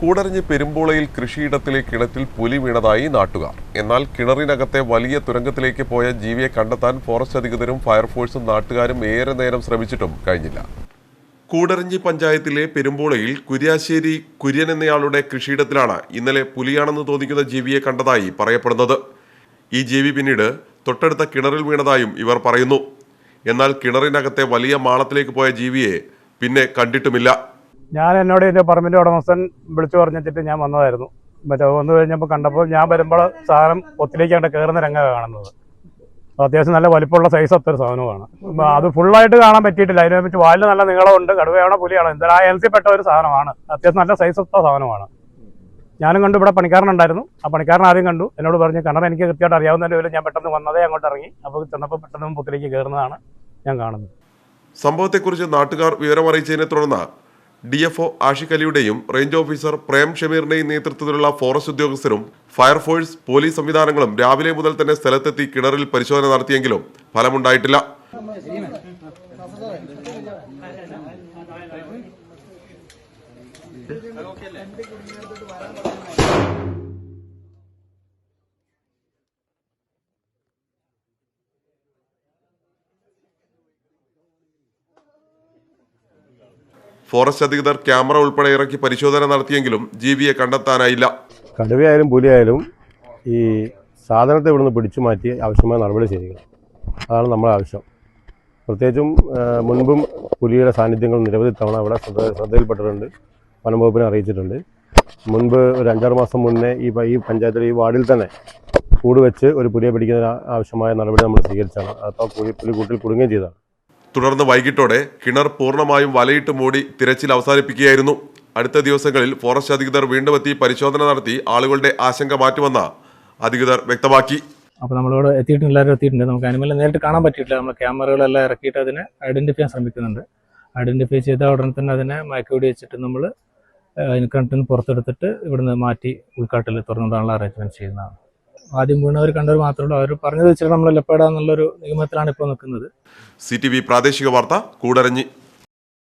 കൂടരഞ്ഞ് പെരുമ്പോളയിൽ കൃഷിയിടത്തിലെ കിണറ്റിൽ പുലി വീണതായി നാട്ടുകാർ. എന്നാൽ കിണറിനകത്തെ വലിയ തുരങ്കത്തിലേക്ക് പോയ ജീവിയെ കണ്ടെത്താൻ ഫോറസ്റ്റ് അധികൃതരും ഫയർഫോഴ്സും നാട്ടുകാരും ഏറെ നേരം ശ്രമിച്ചിട്ടും കഴിഞ്ഞില്ല. കൂടരഞ്ഞി പഞ്ചായത്തിലെ പെരുമ്പോളയിൽ കുര്യാശ്ശേരി കുര്യൻ എന്നയാളുടെ കൃഷിയിടത്തിലാണ് ഇന്നലെ പുലിയാണെന്ന് തോന്നിക്കുന്ന ജീവിയെ കണ്ടതായി പറയപ്പെടുന്നത്. ഈ ജീവി പിന്നീട് തൊട്ടടുത്ത കിണറിൽ വീണതായും ഇവർ പറയുന്നു. എന്നാൽ കിണറിനകത്തെ വലിയ മാളത്തിലേക്ക് പോയ ജീവിയെ പിന്നെ കണ്ടിട്ടുമില്ല. ഞാൻ എന്നോട് എന്റെ പറമ്പിന്റെ ഉടമസ്ഥൻ വിളിച്ചു പറഞ്ഞിട്ട് ഞാൻ വന്നതായിരുന്നു. മറ്റേ വന്നു കഴിഞ്ഞപ്പോൾ കണ്ടപ്പോൾ ഞാൻ വരുമ്പോൾ സാധനം ഒത്തിലേക്ക് കണ്ട് കയറുന്ന രംഗ കാണുന്നത്. അത്യാവശ്യം നല്ല വലിപ്പമുള്ള സൈസ് അത്ര സാധനമാണ്. അത് ഫുള്ളായിട്ട് കാണാൻ പറ്റിയിട്ടില്ല. അതിനെ പറ്റി വാലിന് നല്ല നീളമുണ്ട് കടുവയാണോ പുലിയാണോ എന്തായാലും ആ പെട്ട ഒരു സാധനമാണ്. അത്യാവശ്യം നല്ല സൈസ് ഒത്ത സാധനമാണ്. ഞാനും കണ്ടു ഇവിടെ പണിക്കാരനുണ്ടായിരുന്നു ആ പണിക്കാരൻ ആദ്യം കണ്ടു. എന്നോട് പറഞ്ഞു കണ്ണറ എനിക്ക് കൃത്യമായിട്ട് അറിയാവുന്നതിന്റെ പേരിൽ ഞാൻ പെട്ടെന്ന് വന്നതേ അങ്ങോട്ട് ഇറങ്ങി. അപ്പോൾ ചെന്നപ്പോൾ പെട്ടെന്ന് പുത്തിലേക്ക് കയറുന്നതാണ് ഞാൻ കാണുന്നത്. സംഭവത്തെക്കുറിച്ച് നാട്ടുകാർ വിവരമറിയിച്ചതിനെ തുടർന്ന് ഡി എഫ് ഒ ആഷിഖ് അലിയുടെയും റേഞ്ച് ഓഫീസർ പ്രേം ഷമീറിന്റെയും നേതൃത്വത്തിലുള്ള ഫോറസ്റ്റ് ഉദ്യോഗസ്ഥരും ഫയർഫോഴ്സ് പോലീസ് സംവിധാനങ്ങളും രാവിലെ മുതൽ തന്നെ സ്ഥലത്തെത്തി കിണറിൽ പരിശോധന നടത്തിയെങ്കിലും ഫലമുണ്ടായിട്ടില്ല. ഫോറസ്റ്റ് അധികൃതർ ക്യാമറ ഉൾപ്പെടെ ഇറക്കി പരിശോധന നടത്തിയെങ്കിലും ജീവിയെ കണ്ടെത്താനായില്ല. കടുവയായാലും പുലിയായാലും ഈ സാധനത്തെ ഇവിടുന്ന് പിടിച്ചു മാറ്റി ആവശ്യമായ നടപടി ചെയ്യുക അതാണ് നമ്മുടെ ആവശ്യം. പ്രത്യേകിച്ചും മുൻപും പുലിയുടെ സാന്നിധ്യങ്ങൾ നിരവധി തവണ അവിടെ ശ്രദ്ധ ശ്രദ്ധയിൽപ്പെട്ടിട്ടുണ്ട്. വനംവകുപ്പിനെ അറിയിച്ചിട്ടുണ്ട്. മുൻപ് ഒരു അഞ്ചാറ് മാസം മുന്നേ ഈ ഈ പഞ്ചായത്തിലെ ഈ വാർഡിൽ തന്നെ കൂട് വെച്ച് ഒരു പുലിയെ പിടിക്കുന്നതിന് ആവശ്യമായ നടപടി നമ്മൾ സ്വീകരിച്ചാണ്. അപ്പോൾ പുലി പുലി കൂട്ടിൽ കുടുങ്ങുകയും ചെയ്തതാണ്. തുടർന്ന് വൈകിട്ടോടെ കിണർ പൂർണമായും വലയിട്ട് മൂടി തിരച്ചിൽ അവസാനിപ്പിക്കുകയായിരുന്നു. അടുത്ത ദിവസങ്ങളിൽ ഫോറസ്റ്റ് അധികൃതർ വീണ്ടും എത്തി പരിശോധന നടത്തി ആളുകളുടെ ആശങ്ക മാറ്റുമെന്ന് അധികൃതർ വ്യക്തമാക്കി. അപ്പോൾ നമ്മളോട് എത്തിയിട്ടുണ്ട് എല്ലാവരും എത്തിയിട്ടുണ്ട്. നമുക്ക് അനിമലിനെ നേരിട്ട് കാണാൻ പറ്റിയിട്ടില്ല. നമ്മൾ ക്യാമറകളെല്ലാം ഇറക്കിയിട്ട് അതിനെ ഐഡന്റിഫൈ ചെയ്യാൻ ശ്രമിക്കുന്നുണ്ട്. ഐഡന്റിഫൈ ചെയ്ത ഉടനെ തന്നെ അതിനെ മയക്കുവെടി വെച്ചിട്ട് നമ്മൾ അതിന് കണ്ടിന് പുറത്തെടുത്തിട്ട് ഇവിടുന്ന് മാറ്റി ഉൾക്കാട്ടിൽ തുറന്നിടാനുള്ള അറേഞ്ച്മെന്റ് ചെയ്യുന്നതാണ്. ആദ്യം വീണവർ കണ്ടവർ മാത്രമേ ഉള്ളൂ. അവർ പറഞ്ഞത് വെച്ചിട്ട് നമ്മൾ ലെപ്പേടാന്നുള്ളൊരു നിഗമനത്തിലാണ് ഇപ്പോൾ നിൽക്കുന്നത്. സി പ്രാദേശിക വാർത്ത കൂടരഞ്ഞി.